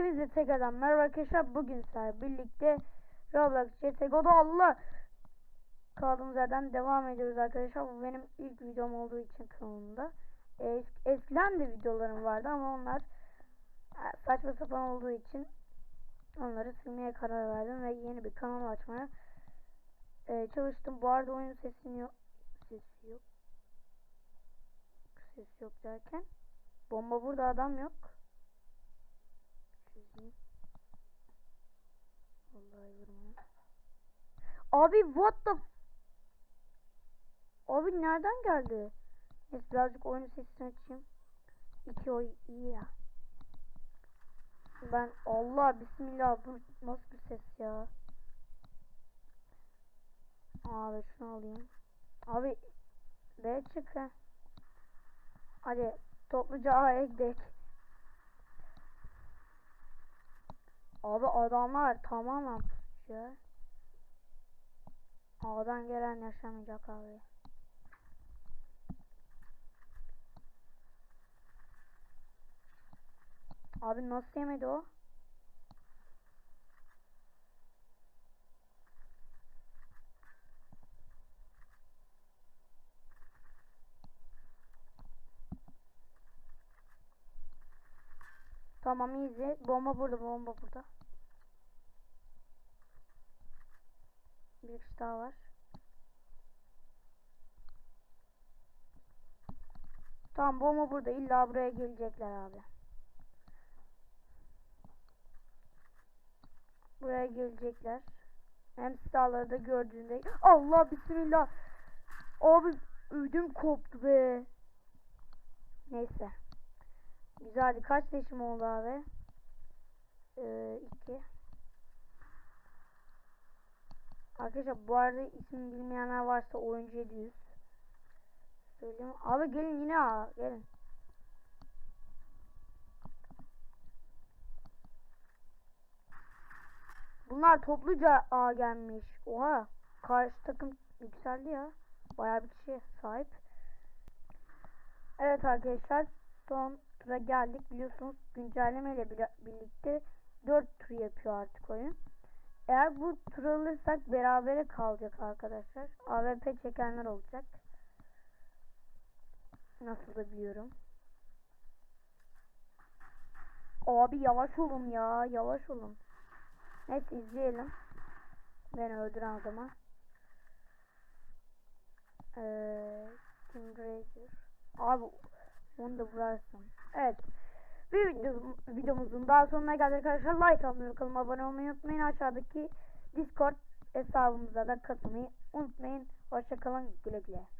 Hepinize tekrardan merhaba arkadaşlar. Bugün sizlerle birlikte Roblox CSGO'da Allah kaldığımız yerden devam ediyoruz arkadaşlar. Bu benim ilk videom olduğu için kanalımda. Es eskiden de videolarım vardı ama onlar e, saçma sapan olduğu için onları silmeye karar verdim ve yeni bir kanal açmaya e, çalıştım. Bu arada oyun sesini yok. Sesi yok. Ses yok derken. Bomba burada adam yok. Abi what the Abi nereden geldi? Neyse birazcık oyun sesini açayım. İki oy iyi ya. Ben Allah bismillah bu nasıl bir ses ya? Abi şunu alayım. Abi B çık ha. Hadi topluca A'ya gidelim. Abi adamlar tamamen pusuyor. A'dan gelen yaşamayacak abi. Abi nasıl yemedi o? Tamam easy. Bomba burada, bomba burada. Bir kişi daha var. Tamam bomba burada. İlla buraya gelecekler abi. Buraya gelecekler. Hem silahları da gördüğünde. Allah bismillah. Abi ödüm koptu be. Neyse. Güzeldi. Kaç leşim oldu abi? Ee. Arkadaşlar bu arada isim bilmeyenler varsa oyuncu 700. Söyleyeyim. Abi gelin yine ha. Gelin. Bunlar topluca A gelmiş. Oha. Karşı takım yükseldi ya. Bayağı bir kişi sahip. Evet arkadaşlar. Son tura geldik. Biliyorsunuz güncelleme ile birlikte 4 tur yapıyor artık oyun. Eğer bu tur alırsak berabere kalacak arkadaşlar. AWP çekenler olacak. Nasıl da biliyorum. Abi yavaş olun ya. Yavaş olun. Neyse izleyelim. Beni öldüren adama. Ee. Abi onu da vurarsın. Evet. Bir video, videomuzun daha sonuna geldik arkadaşlar. Like atmayı, kanalıma abone olmayı unutmayın. Aşağıdaki Discord hesabımıza da katılmayı unutmayın. Hoşçakalın. Güle güle.